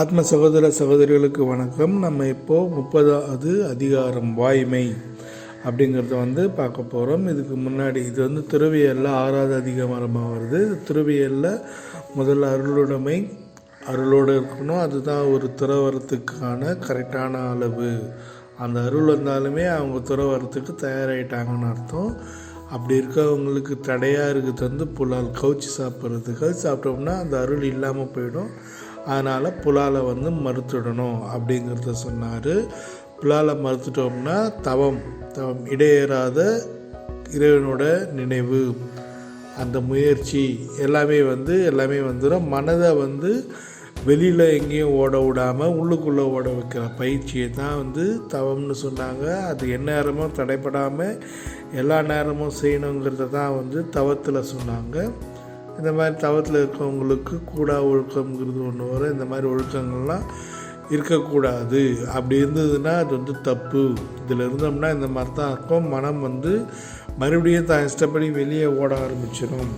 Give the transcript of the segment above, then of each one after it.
ஆத்ம சகோதர சகோதரிகளுக்கு வணக்கம். நம்ம இப்போது முப்பதாவது அதிகாரம் வாய்மை அப்படிங்கிறத வந்து பார்க்க போகிறோம் இதுக்கு முன்னாடி இது வந்து திருவியலில் ஆறாவது அதிகாரமாக வருது. திருவியலில் முதல்ல அருளுடைமை அருளோடு இருக்கணும். அதுதான் ஒரு துறவரத்துக்கான கரெக்டான அளவு. அந்த அருள் வந்தாலுமே அவங்க துறவரத்துக்கு தயாராகிட்டாங்கன்னு அர்த்தம். அப்படி இருக்கவங்களுக்கு தடையாக இருக்குது வந்து புலால் கவுச்சி சாப்பிட்றது கவுச்சி சாப்பிட்டோம்னா அந்த அருள் இல்லாமல் போயிடும். அதனால் புலாலை வந்து மறுத்துடணும் அப்படிங்கிறத சொன்னார். புலாலை மறுத்துட்டோம்னா தவம் தவம். இடையேறாத இறைவனோட நினைவு அந்த முயற்சி எல்லாமே வந்து எல்லாமே வந்துடும் மனதை வந்து வெளியில் எங்கேயும் ஓட விடாமல் உள்ளுக்குள்ளே ஓட வைக்கிற பயிற்சியை தான் வந்து தவம்னு சொன்னாங்க. அது எந்நேரமும் தடைப்படாமல் எல்லா நேரமும் செய்யணுங்கிறத தான் வந்து தவத்தில் சொன்னாங்க. இந்த மாதிரி தவத்தில் இருக்கவங்களுக்கு கூடா ஒழுக்கங்கிறது ஒன்று வரும். இந்த மாதிரி ஒழுக்கங்கள்லாம் இருக்கக்கூடாது. அப்படி இருந்ததுன்னா அது வந்து தப்பு. இதில் இருந்தோம்னா இந்த மாதிரி தான் இருக்கும். மனம் வந்து மறுபடியும் தான் இஷ்டப்படி வெளியே ஓட ஆரம்பிச்சிடும்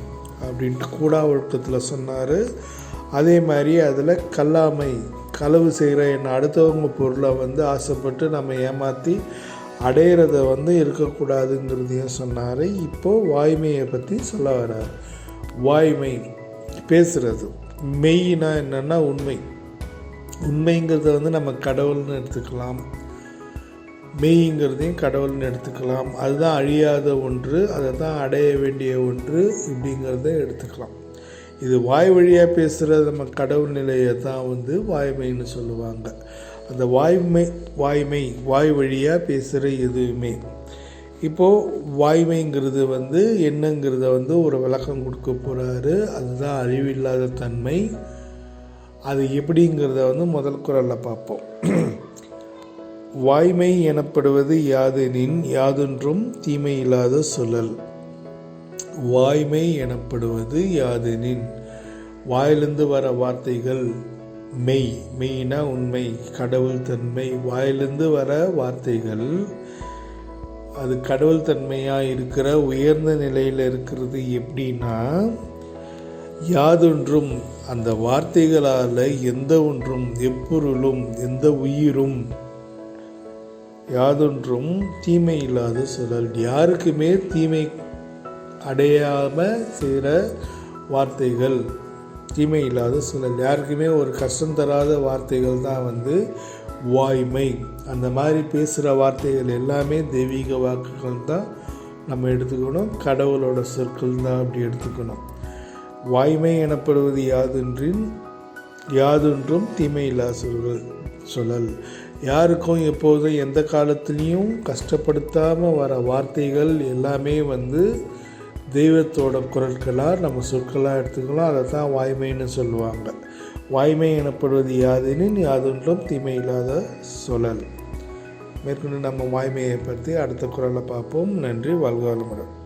அப்படின்ட்டு கூடா ஒழுக்கத்தில் சொன்னார். அதே மாதிரி அதில் கல்லாமை களவு செய்கிற என்ன அடுத்தவங்க பொருளை வந்து ஆசைப்பட்டு நம்ம ஏமாற்றி அடையிறத வந்து இருக்கக்கூடாதுங்கிறதையும் சொன்னார். இப்போது வாய்மையை பற்றி சொல்ல வர்றார். வாய்மை பேசுகிறது மெய்னா என்னென்னா உண்மை. உண்மைங்கிறத வந்து நம்ம கடவுள்னு எடுத்துக்கலாம். மெய்ங்கிறதையும் கடவுள்னு எடுத்துக்கலாம். அதுதான் அழியாத ஒன்று அதை தான் அடைய வேண்டிய ஒன்று இப்படிங்கிறத எடுத்துக்கலாம். இது வாய் வழியாக பேசுகிற நம்ம கடவுள் நிலையை தான் வந்து வாய்மைன்னு சொல்லுவாங்க. அந்த வாய்மை வாய்மை வாய் வழியாக பேசுகிற எதுவுமே. இப்போது வாய்மைங்கிறது வந்து என்னங்கிறத வந்து ஒரு விளக்கம் கொடுக்க போகிறாரு அதுதான் அறிவில்லாத தன்மை. அது எப்படிங்கிறத வந்து முதல் குரலில் பார்ப்போம். வாய்மை எனப்படுவது யாதெனின் யாதொன்றும் தீமை இல்லாத சொல்லல் வாய்மை எனப்படுவது யாதெனின் வாயிலிருந்து வர வார்த்தைகள் மெய். மெய்னா உண்மை கடவுள் தன்மை. வாயிலிருந்து வர வார்த்தைகள் அது கடவுள் தன்மையாக இருக்கிற உயர்ந்த நிலையில் இருக்கிறது எப்படின்னா யாதொன்றும் அந்த வார்த்தைகளால் எந்த ஒன்றும் எப்பொருளும் எந்த உயிரும் யாதொன்றும் தீமை இல்லாத சொல்லல் யாருக்குமே தீமை அடையாமல் செய்கிற வார்த்தைகள் தீமை இல்லாத சொல்லல் யாருக்குமே ஒரு கஷ்டம் தராத வார்த்தைகள் தான் வந்து வாய்மை. அந்த மாதிரி பேசுகிற வார்த்தைகள் எல்லாமே தெய்வீக வாக்குகள் தான் நம்ம எடுத்துக்கணும். கடவுளோட சொற்கள் தான் அப்படி எடுத்துக்கணும். வாய்மை எனப்படுவது யாதொன்றின் யாதொன்றும் தீமை இல்லா சொல்கள் சொல்லல். யாருக்கும் எப்போதும் எந்த காலத்துலேயும் கஷ்டப்படுத்தாமல் வர வார்த்தைகள் எல்லாமே வந்து தெய்வத்தோட குரல்களாக நம்ம சொற்களாக எடுத்துக்கலாம் அதை தான் வாய்மைன்னு சொல்லுவாங்க. வாய்மை எனப்படுவது யாதெனின் யாதொன்றும் தீமை இல்லாத சொல்லல். மேற்கொண்டு நம்ம வாய்மையை பற்றி அடுத்த குரலை பார்ப்போம். நன்றி வாழ்க வளமுடன்.